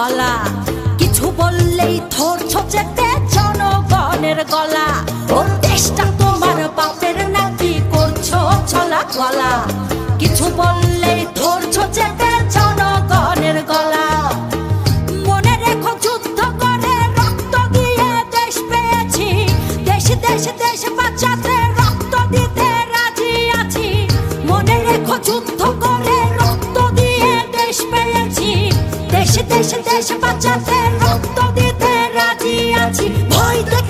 গলা। কিছু বললেই থর ছচেতে জনগণের গলা। ও দেশটা তোমার বাপের নাকি করছ ছলা গলা কিছু বললেই থর ছচেতে জনগণের গলা। মনে রেখো যুদ্ধ করে রক্ত দেশ রক্ত দিতে রাজি মনে রেখো দেশে দেশে বাঁচাতে রক্ত দিতে রাজি আছি। ভয় দেখে